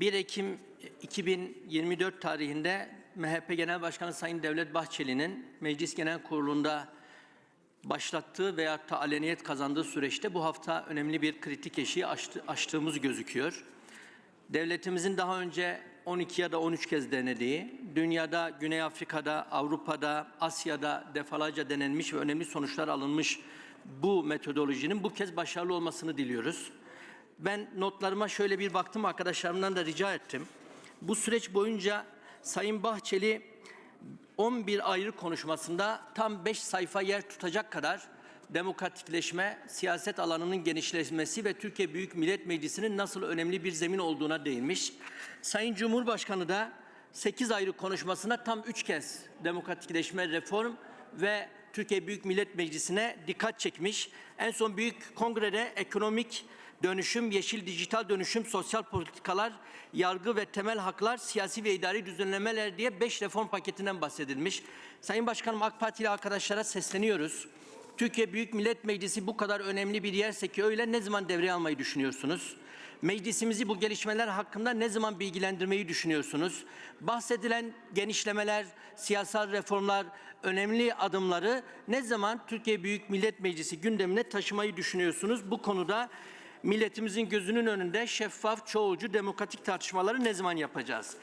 1 Ekim 2024 tarihinde MHP Genel Başkanı Sayın Devlet Bahçeli'nin Meclis Genel Kurulu'nda başlattığı veya aleniyet kazandığı süreçte bu hafta önemli bir kritik eşiği aştı, aştığımız gözüküyor. Devletimizin daha önce 12 ya da 13 kez denediği, dünyada, Güney Afrika'da, Avrupa'da, Asya'da defalarca denenmiş ve önemli sonuçlar alınmış bu metodolojinin bu kez başarılı olmasını diliyoruz. Ben notlarıma şöyle bir baktım, arkadaşlarımdan da rica ettim. Bu süreç boyunca Sayın Bahçeli 11 ayrı konuşmasında tam 5 sayfa yer tutacak kadar demokratikleşme, siyaset alanının genişlemesi ve Türkiye Büyük Millet Meclisi'nin nasıl önemli bir zemin olduğuna değinmiş. Sayın Cumhurbaşkanı da 8 ayrı konuşmasına tam 3 kez demokratikleşme, reform ve Türkiye Büyük Millet Meclisi'ne dikkat çekmiş. En son Büyük Kongre'de ekonomik dönüşüm, yeşil dijital dönüşüm, sosyal politikalar, yargı ve temel haklar, siyasi ve idari düzenlemeler diye 5 reform paketinden bahsedilmiş. Sayın Başkanım AK Partili arkadaşlara sesleniyoruz. Türkiye Büyük Millet Meclisi bu kadar önemli bir yerse ki öyle ne zaman devreye almayı düşünüyorsunuz? Meclisimizi bu gelişmeler hakkında ne zaman bilgilendirmeyi düşünüyorsunuz? Bahsedilen genişlemeler, siyasal reformlar, önemli adımları ne zaman Türkiye Büyük Millet Meclisi gündemine taşımayı düşünüyorsunuz? Bu konuda milletimizin gözünün önünde şeffaf, çoğulcu, demokratik tartışmaları ne zaman yapacağız?